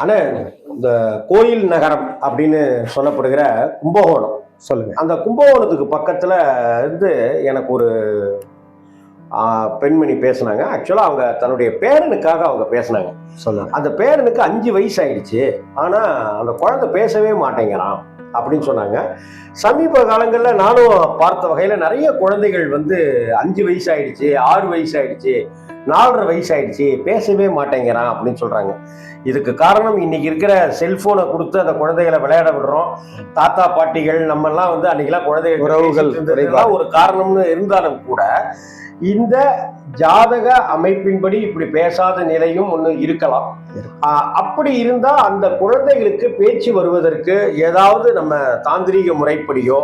ஆனா இந்த கோயில் நகரம் அப்படின்னு சொல்லப்படுகிற கும்பகோணம். சொல்லுங்க. அந்த கும்பகோணத்துக்கு பக்கத்துல இருந்து எனக்கு ஒரு பெண்மணி பேசுனாங்க. ஆக்சுவலா அவங்க தன்னுடைய பேரனுக்காக அவங்க பேசுனாங்க. சொல்லுங்க. அந்த பேரனுக்கு அஞ்சு வயசு ஆயிடுச்சு ஆனா அந்த குழந்தை பேசவே மாட்டேங்கிறான் அப்படின்னு சொன்னாங்க. சமீப காலங்களில் நானும் பார்த்த வகையில் நிறைய குழந்தைகள் வந்து அஞ்சு வயசு ஆயிடுச்சு ஆறு வயசு ஆயிடுச்சு நாலரை வயசு ஆயிடுச்சு பேசவே மாட்டேங்கிறான் அப்படின்னு சொல்றாங்க. இதுக்கு காரணம் இன்னைக்கு இருக்கிற செல்போனை கொடுத்து அந்த குழந்தைகளை விளையாட விடுறோம். தாத்தா பாட்டிகள் நம்ம எல்லாம் வந்து அன்னைக்கெல்லாம் குழந்தைகள் உறவுகள் ஒரு காரணம்னு இருந்தாலும் கூட இந்த ஜாதக அமைப்பின்படி இப்படி பேசாத நிலையும் ஒன்று இருக்கலாம். அப்படி இருந்தா அந்த குழந்தைகளுக்கு பேச்சு வருவதற்கு ஏதாவது நம்ம தாந்திரீக முறைப்படியோ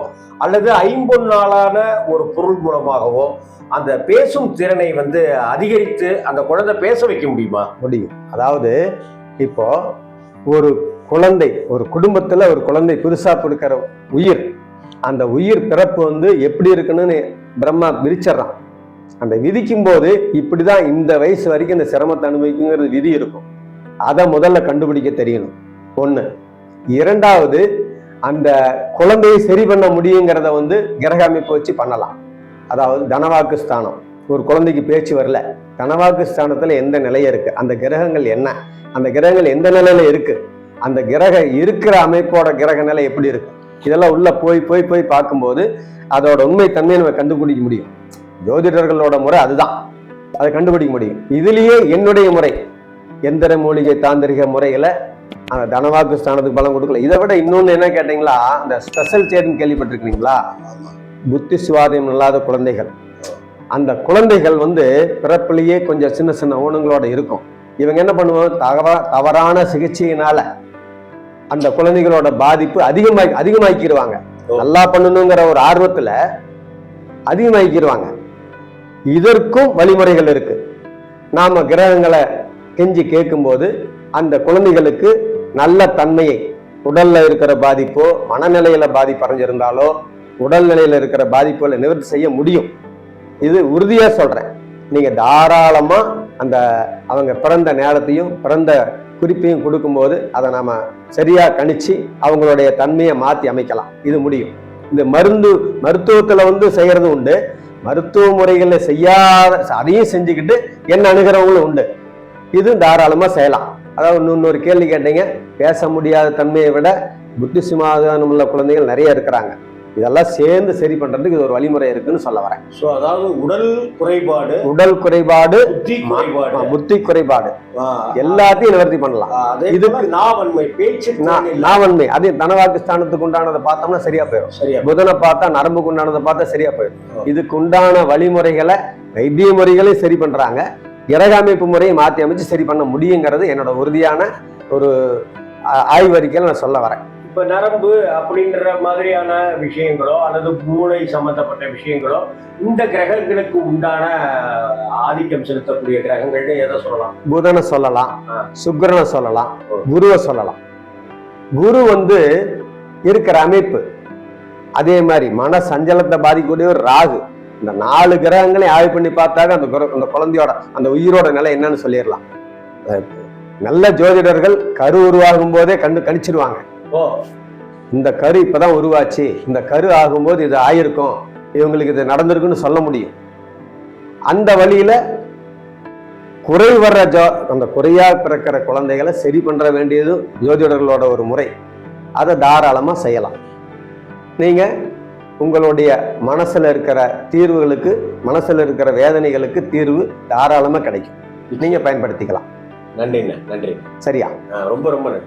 அல்லது ஐம்பொன்னாலான ஒரு பொருள் மூலமாகவோ அந்த பேசும் திறனை வந்து அதிகரித்து அந்த குழந்தை பேச வைக்க முடியுமா? முடியும். அதாவது இப்போ ஒரு குழந்தை ஒரு குடும்பத்துல ஒரு குழந்தை புதுசா கொடுக்கிற உயிர் அந்த உயிர் பிறப்பு வந்து எப்படி இருக்குன்னு பிரம்மா விரிச்சிடறான். அந்த விதிக்கும் போது இப்படிதான் இந்த வயசு வரைக்கும் இந்த சிரமத்தை அனுபவிக்குங்கிறது விதி இருக்கும். அதை முதல்ல கண்டுபிடிக்க தெரியணும். ஒண்ணு. இரண்டாவது அந்த குழந்தையை சரி பண்ண முடியுங்கிறத வந்து கிரக அமைப்பு வச்சு பண்ணலாம். அதாவது தனவாக்கு ஸ்தானம். ஒரு குழந்தைக்கு பேச்சு வரல. தனவாக்கு ஸ்தானத்துல எந்த நிலையை இருக்கு? அந்த கிரகங்கள் என்ன? அந்த கிரகங்கள் எந்த நிலையில இருக்கு? அந்த கிரக இருக்கிற அமைப்போட கிரக நிலை எப்படி இருக்கு? இதெல்லாம் உள்ள போய் போய் போய் பார்க்கும்போது அதோட உண்மை தன்மையை நம்ம கண்டுபிடிக்க முடியும். ஜோதிடர்களோட முறை அதுதான். அதை கண்டுபிடிக்க முடியும். இதுலயே என்னுடைய முறை. எந்திர மூலிகை தாந்திரிக முறையில் அந்த தனவாக்கு ஸ்தானத்துக்கு பலம் கொடுக்கல. இதை விட இன்னொன்னு என்ன கேட்டீங்களா? அந்த ஸ்பெஷல் சேர்னு கேள்விப்பட்டிருக்கீங்களா? புத்தி சுவாதீனம் இல்லாத குழந்தைகள். அந்த குழந்தைகள் வந்து பிறப்பிலேயே கொஞ்சம் சின்ன சின்ன ஊனங்களோட இருக்கும். இவங்க என்ன பண்ணுவாங்க? தவ தவறான சிகிச்சையினால அந்த குழந்தைகளோட பாதிப்பு அதிகமாக அதிகமாக்கிடுவாங்க நல்லா பண்ணணுங்கிற ஒரு ஆர்வத்துல அதிகமாக்கிடுவாங்க இதற்கும் வழிமுறைகள் இருக்கு. நாம கிரகங்களை கெஞ்சி கேட்கும்போது அந்த குழந்தைகளுக்கு நல்ல தன்மையை உடல்ல இருக்கிற பாதிப்போ மனநிலையில பாதிப்பு அடைஞ்சிருந்தாலோ உடல்நிலையில இருக்கிற பாதிப்புகளை நிவர்த்தி செய்ய முடியும். இது உறுதியா சொல்றேன். நீங்க தாராளமா அந்த அவங்க பிறந்த நேரத்தையும் பிறந்த குறிப்பையும் கொடுக்கும்போது அதை நாம சரியா கணிச்சு அவங்களுடைய தன்மையை மாத்தி அமைக்கலாம். இது முடியும். இந்த மருந்து மருத்துவத்துல வந்து செய்யறது உண்டு. மருத்துவ முறைகளை செய்யாத அதையும் செஞ்சுக்கிட்டு என்ன அணுகிறவங்களும் உண்டு. இது தாராளமா செய்யலாம். அதாவது இன்னொரு கேள்வி கேட்டீங்க. பேச முடியாத தன்மையை விட புத்திசிமாதானம் உள்ள குழந்தைகள் நிறைய இருக்கிறாங்க. இதெல்லாம் சேர்ந்து சரி பண்றதுக்கு இது ஒரு வழிமுறை இருக்குன்னு சொல்ல வரேன். ஸோ அதாவது உடல் குறைபாடு உடல் குறைபாடு புத்தி குறைபாடு. புத்தி குறைபாடு. எல்லாத்தையும் நிவர்த்தி பண்ணலாம். இதுக்கு- நாவன்மை பேச்சு. நாவன்மை அதே தனவாக்கு ஸ்தானத்துக்கு உண்டானதை பார்த்தோம்னா சரியா போயிடும். சரியா புதனை பார்த்தா நரம்புக்கு உண்டானதை பார்த்தா சரியா போயிடும். இதுக்கு உண்டான வழிமுறைகளை வைத்திய முறைகளையும் சரி பண்றாங்க. இறகாமைப்பு முறையை மாற்றி அமைச்சு சரி பண்ண முடியுங்கிறது என்னோட உறுதியான ஒரு ஆய்வறிக்கையில நான் சொல்ல வரேன். இப்ப நரம்பு அப்படின்ற மாதிரியான விஷயங்களோ அல்லது மூளை சம்பந்தப்பட்ட விஷயங்களோ இந்த கிரகங்களுக்கு உண்டான ஆதிக்கம் செலுத்தக்கூடிய கிரகங்கள்னு எதை சொல்லலாம்? புதனை சொல்லலாம். சுக்கிரனை சொல்லலாம். குருவை சொல்லலாம். குரு வந்து இருக்கிற அமைப்பு. அதே மாதிரி மன சஞ்சலத்தை பாதிக்கக்கூடிய ஒரு ராகு. இந்த நாலு கிரகங்களையும் ஆய்வு பண்ணி பார்த்தாக்க அந்த அந்த குழந்தையோட அந்த உயிரோட நிலை என்னன்னு சொல்லிடலாம். நல்ல ஜோதிடர்கள் கரு உருவாகும் போதே கண்டு கணிச்சிருவாங்க. ஓ. இந்த கரு இப்பதான் உருவாச்சு. இந்த கரு ஆகும்போது இது ஆயிருக்கும். இவங்களுக்கு இது நடந்திருக்குன்னு சொல்ல முடியும். அந்த வழியில குறை வர்ற ஜோ அந்த குறையா பிறக்கிற குழந்தைகளை சரி பண்ற வேண்டியது ஜோதிடர்களோட ஒரு முறை. அதை தாராளமா செய்யலாம். நீங்க உங்களுடைய மனசுல இருக்கிற தீர்வுகளுக்கு மனசுல இருக்கிற வேதனைகளுக்கு தீர்வு தாராளமா கிடைக்கும். நீங்க பயன்படுத்திக்கலாம். நன்றிண்ணே நன்றி சரியா? ரொம்ப ரொம்ப நன்றி.